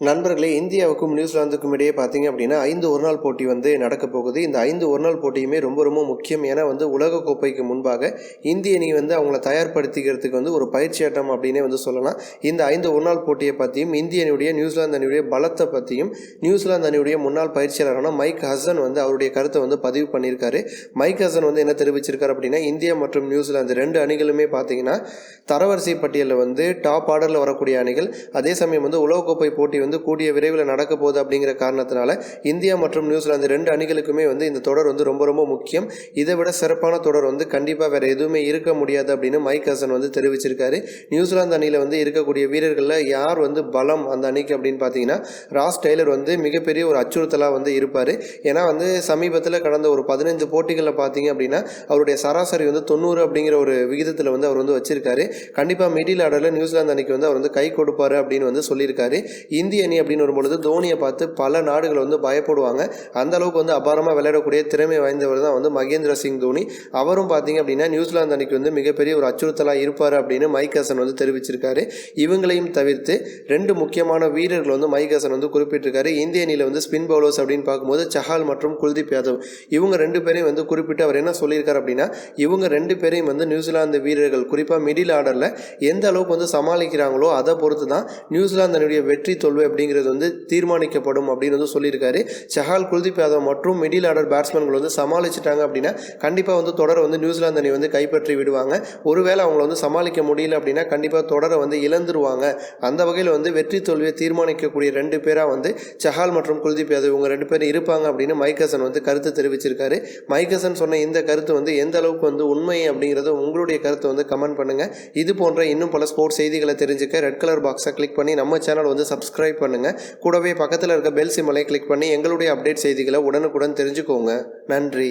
நண்பர்களே இந்தியாவுக்கும் நியூசிலாந்துக்கும் இடையே பார்த்தீங்க அப்படின்னா ஐந்து ஒருநாள் போட்டி வந்து நடக்க போகுது. இந்த ஐந்து ஒருநாள் போட்டியுமே ரொம்ப ரொம்ப முக்கியம். ஏன்னா வந்து உலகக்கோப்பைக்கு முன்பாக இந்திய அணி வந்து அவங்கள தயார்படுத்திக்கிறதுக்கு வந்து ஒரு பயிற்சி ஆட்டம் அப்படின்னே வந்து சொல்லலாம். இந்த ஐந்து ஒருநாள் போட்டியை பற்றியும் இந்திய அணியுடைய நியூசிலாந்து அணியுடைய பலத்தை பற்றியும் நியூசிலாந்து அணியுடைய முன்னாள் பயிற்சியாளரான மைக் ஹசன் வந்து அவருடைய கருத்தை வந்து பதிவு பண்ணியிருக்காரு. மைக் ஹசன் வந்து என்ன தெரிவிச்சிருக்காரு அப்படின்னா இந்தியா மற்றும் நியூசிலாந்து ரெண்டு அணிகளுமே பார்த்தீங்கன்னா தரவரிசை பட்டியலில் வந்து டாப் ஆர்டரில் வரக்கூடிய அணிகள். அதே சமயம் வந்து உலகக்கோப்பை போட்டி வந்து கூடிய விரைவில் நடக்க போகுது அப்படிங்கிற காரணத்தினால இந்தியா மற்றும் நியூசிலாந்து ரெண்டு அணிகளுக்குமே வந்து இந்த தொடர் வந்து ரொம்ப ரொம்ப முக்கியம். இதை விட சிறப்பான தொடர் வந்து கண்டிப்பாக வேறு எதுவுமே இருக்க முடியாது அப்படின்னு மைக் ஹசன் வந்து தெரிவிச்சிருக்காரு. நியூசிலாந்து அணியில் வந்து இருக்கக்கூடிய வீரர்களில் யார் வந்து பலம் அந்த அணிக்கு அப்படின்னு பார்த்தீங்கன்னா ராஸ் டெய்லர் வந்து மிகப்பெரிய ஒரு அச்சுறுத்தலாக வந்து இருப்பார். ஏன்னா வந்து சமீபத்தில் கடந்த ஒரு பதினைந்து போட்டிகளில் பார்த்தீங்க அப்படின்னா அவருடைய சராசரி வந்து தொண்ணூறு அப்படிங்கிற ஒரு விகிதத்தில் வந்து அவர் வந்து வச்சிருக்காரு. கண்டிப்பாக மிடில் ஆர்டரில் நியூசிலாந்து அணிக்கு வந்து அவர் வந்து கை கொடுப்பாரு அப்படின்னு வந்து சொல்லியிருக்காரு. இந்திய அணி அப்படின்னு வரும்பொழுது தோனியை பார்த்து பல நாடுகள் வந்து பயப்படுவாங்க. அந்த அளவுக்கு வந்து அபாரமாக விளையாடக்கூடிய திறமை வாய்ந்தவர் தான் வந்து மகேந்திர சிங் தோனி. அவரும் பார்த்தீங்க அப்படின்னா நியூசிலாந்து அணிக்கு வந்து மிகப்பெரிய ஒரு அச்சுறுத்தலாக இருப்பார் அப்படின்னு மைக் ஹசன் வந்து தெரிவிச்சிருக்காரு. இவங்களையும் தவிர்த்து ரெண்டு முக்கியமான வீரர்கள் வந்து மைக் ஹசன் வந்து குறிப்பிட்டிருக்காரு. இந்திய அணியில் வந்து ஸ்பின் பவுலர்ஸ் அப்படின்னு பார்க்கும்போது சஹால் மற்றும் குல்தீப் யாதவ். இவங்க ரெண்டு பேரையும் வந்து குறிப்பிட்டு அவர் என்ன சொல்லியிருக்காரு அப்படின்னா இவங்க ரெண்டு பேரையும் வந்து நியூசிலாந்து வீரர்கள் குறிப்பாக மிடில் ஆர்டரில் எந்த அளவுக்கு வந்து சமாளிக்கிறாங்களோ அதை பொறுத்து தான் நியூசிலாந்து அணியுடைய வெற்றி தோல்வி அப்படிங்கிறது வந்து தீர்மானிக்கப்படும் அப்படின்னு வந்து சொல்லியிருக்காரு. சஹால் குல்தீப் யாதவ் மற்றும் மிடில் ஆர்டர் பேட்ஸ்மேன்கள் வந்து சமாளிச்சிட்டாங்க அப்படின்னா கண்டிப்பாக வந்து தொடரை வந்து நியூசிலாந்து அணி வந்து கைப்பற்றி விடுவாங்க. ஒருவேளை அவங்கள வந்து சமாளிக்க முடியல அப்படின்னா கண்டிப்பாக தொடரை வந்து இழந்துருவாங்க. அந்த வகையில் வந்து வெற்றி தோல்வியை தீர்மானிக்கக்கூடிய ரெண்டு பேராக வந்து சஹால் மற்றும் குல்தீப் யாதவ் இவங்க ரெண்டு பேரும் இருப்பாங்க அப்படின்னு மைக்கசன் வந்து கருத்து தெரிவிச்சிருக்காரு. மைக்கசன் சொன்ன இந்த கருத்து வந்து எந்த அளவுக்கு வந்து உண்மை அப்படிங்கிறத உங்களுடைய கருத்தை வந்து கமெண்ட் பண்ணுங்கள் இது போன்ற இன்னும் பல ஸ்போர்ட்ஸ் செய்திகளை தெரிஞ்சுக்க ரெட் கலர் பாக்ஸை கிளிக் பண்ணி நம்ம சேனல் வந்து சப்ஸ்கிரைப் பண்ணுங்கள் கூடவே பக்கத்தில் இருக்க பெல் சிம்மலை கிளிக் பண்ணி எங்களுடைய அப்டேட் செய்திகளை உடனுக்குடன் தெரிஞ்சுக்கோங்க. நன்றி.